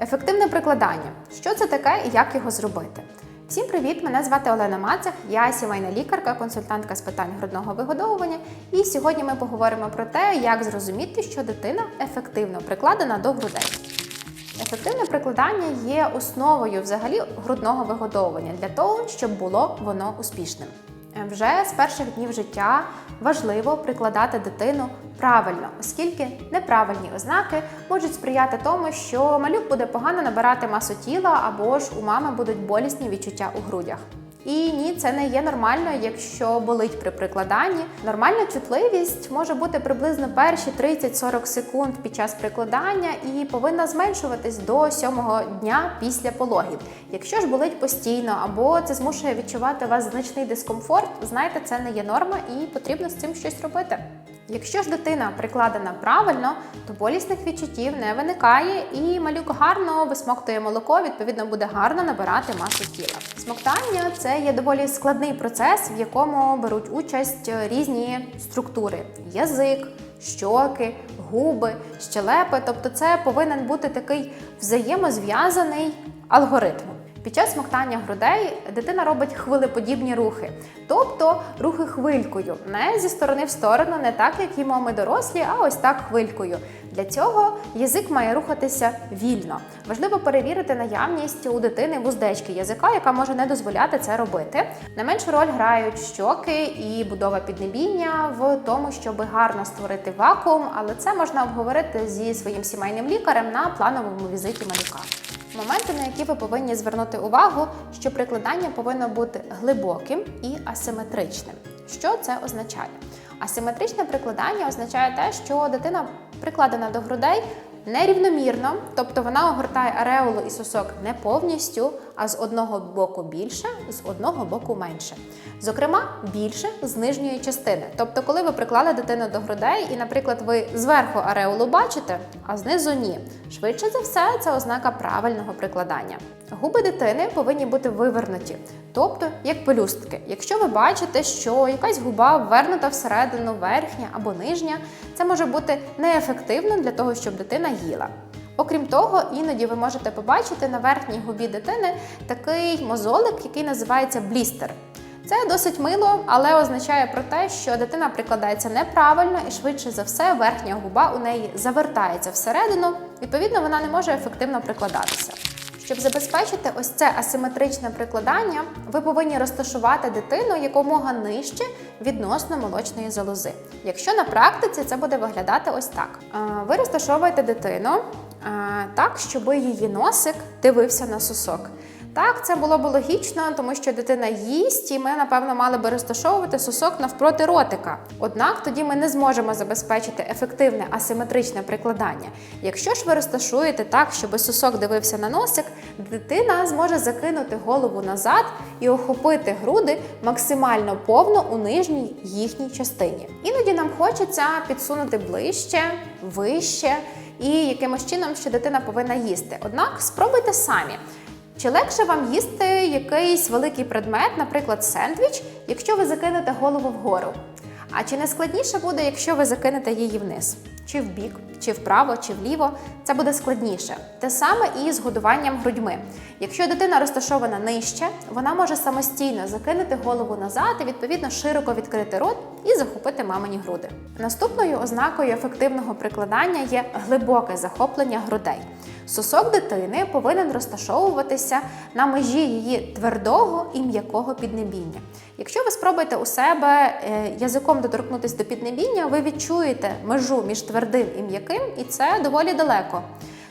Ефективне прикладання. Що це таке і як його зробити? Всім привіт! Мене звати Олена Мацах, я сімейна лікарка, консультантка з питань грудного вигодовування. І сьогодні ми поговоримо про те, як зрозуміти, що дитина ефективно прикладена до грудей. Ефективне прикладання є основою взагалі грудного вигодовування для того, щоб було воно успішним. Е, Вже з перших днів життя важливо прикладати дитину правильно, оскільки неправильні ознаки можуть сприяти тому, що малюк буде погано набирати масу тіла або ж у мами будуть болісні відчуття у грудях. І ні, це не є нормально, якщо болить при прикладанні. Нормальна чутливість може бути приблизно перші 30-40 секунд під час прикладання і повинна зменшуватись до сьомого дня після пологів. Якщо ж болить постійно або це змушує відчувати вас значний дискомфорт, знайте, це не є норма і потрібно з цим щось робити. Якщо ж дитина прикладена правильно, то болісних відчуттів не виникає, і малюк гарно висмоктує молоко, відповідно буде гарно набирати масу тіла. Смоктання це є доволі складний процес, в якому беруть участь різні структури: язик, щоки, губи, щелепи. Тобто, це повинен бути такий взаємозв'язаний алгоритм. Під час смоктання грудей дитина робить хвилеподібні рухи, тобто рухи хвилькою, не зі сторони в сторону, не так, як їмо ми дорослі, а ось так хвилькою. Для цього язик має рухатися вільно. Важливо перевірити наявність у дитини вуздечки язика, яка може не дозволяти це робити. Не меншу роль грають щоки і будова піднебіння в тому, щоб гарно створити вакуум, але це можна обговорити зі своїм сімейним лікарем на плановому візиті малюка. Моменти, на які ви повинні звернути увагу, що прикладання повинно бути глибоким і асиметричним. Що це означає? Асиметричне прикладання означає те, що дитина прикладена до грудей нерівномірно, тобто вона огортає ареолу і сосок не повністю, а з одного боку більше, з одного боку менше. Зокрема, більше з нижньої частини. Тобто, коли ви приклали дитину до грудей, і, наприклад, ви зверху ареолу бачите, а знизу ні. Швидше за все, це ознака правильного прикладання. Губи дитини повинні бути вивернуті, тобто як пелюстки. Якщо ви бачите, що якась губа ввернута всередину, верхня або нижня, це може бути неефективно для того, щоб дитина їла. Окрім того, іноді ви можете побачити на верхній губі дитини такий мозолик, який називається блістер. Це досить мило, але означає про те, що дитина прикладається неправильно і швидше за все верхня губа у неї завертається всередину, відповідно, вона не може ефективно прикладатися. Щоб забезпечити ось це асиметричне прикладання, ви повинні розташувати дитину якомога нижче відносно молочної залози. Якщо на практиці це буде виглядати ось так: Е, ви розташовуєте дитину е, так, щоб її носик дивився на сосок. Так, це було б логічно, тому що дитина їсть, і ми, напевно, мали би розташовувати сосок навпроти ротика. Однак тоді ми не зможемо забезпечити ефективне асиметричне прикладання. Якщо ж ви розташуєте так, щоб сосок дивився на носик, дитина зможе закинути голову назад і охопити груди максимально повно у нижній їхній частині. Іноді нам хочеться підсунути ближче, вище і якимось чином, що дитина повинна їсти. Однак спробуйте самі. Чи легше вам їсти якийсь великий предмет, наприклад, сендвіч, якщо ви закинете голову вгору? А чи не складніше буде, якщо ви закинете її вниз? Чи в бік, чи вправо, чи вліво? Це буде складніше. Те саме і з годуванням грудьми. Якщо дитина розташована нижче, вона може самостійно закинути голову назад і відповідно широко відкрити рот і захопити мамині груди. Наступною ознакою ефективного прикладання є глибоке захоплення грудей. Сосок дитини повинен розташовуватися на межі її твердого і м'якого піднебіння. Якщо ви спробуєте у себе е, язиком доторкнутися до піднебіння, ви відчуєте межу між твердим і м'яким, і це доволі далеко.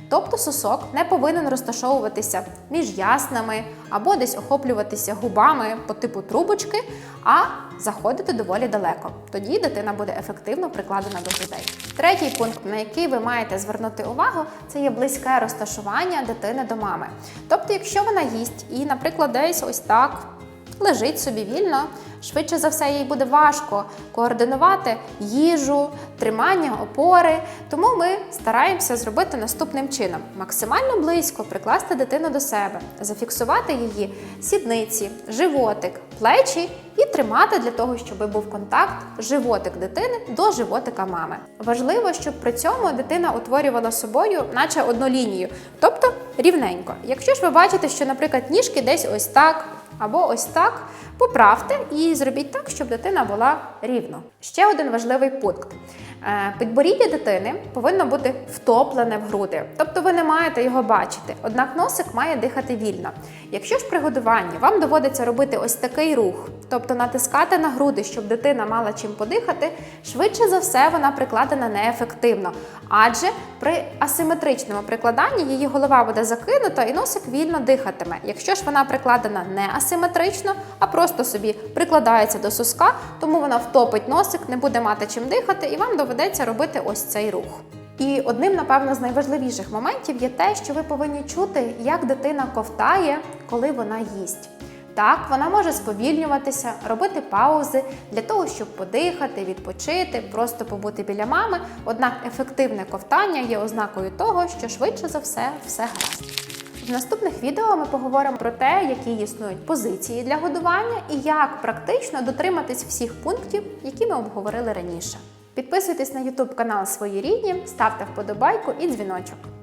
Тобто сосок не повинен розташовуватися між яснами або десь охоплюватися губами по типу трубочки, а заходити доволі далеко. Тоді дитина буде ефективно прикладена до грудей. Третій пункт, на який ви маєте звернути увагу, це є близьке розташування дитини до мами. Тобто, якщо вона їсть і, наприклад, десь ось так лежить собі вільно. Швидше за все, їй буде важко координувати їжу, тримання опори. Тому ми стараємося зробити наступним чином: максимально близько прикласти дитину до себе, зафіксувати її сідниці, животик, плечі і тримати для того, щоб був контакт животик дитини до животика мами. Важливо, щоб при цьому дитина утворювала собою, наче одну лінію, тобто рівненько. Якщо ж ви бачите, що, наприклад, ніжки десь ось так або ось так, поправте і зробіть так, щоб дитина була рівно. Ще один важливий пункт. Е, Підборіддя дитини повинно бути втоплене в груди, тобто ви не маєте його бачити. Однак носик має дихати вільно. Якщо ж при годуванні вам доводиться робити ось такий рух, тобто натискати на груди, щоб дитина мала чим подихати, швидше за все вона прикладена неефективно, адже при асиметричному прикладанні її голова буде закинута і носик вільно дихатиме. Якщо ж вона прикладена не асиметрично, а просто собі прикладається до соска, тому вона втопить носик, не буде мати чим дихати, і вам доведеться робити ось цей рух. І одним, напевно, з найважливіших моментів є те, що ви повинні чути, як дитина ковтає, коли вона їсть. Так, вона може сповільнюватися, робити паузи для того, щоб подихати, відпочити, просто побути біля мами. Однак ефективне ковтання є ознакою того, що швидше за все все гаразд. В наступних відео ми поговоримо про те, які існують позиції для годування і як практично дотриматись всіх пунктів, які ми обговорили раніше. Підписуйтесь на YouTube канал Свої рідні, ставте вподобайку і дзвіночок.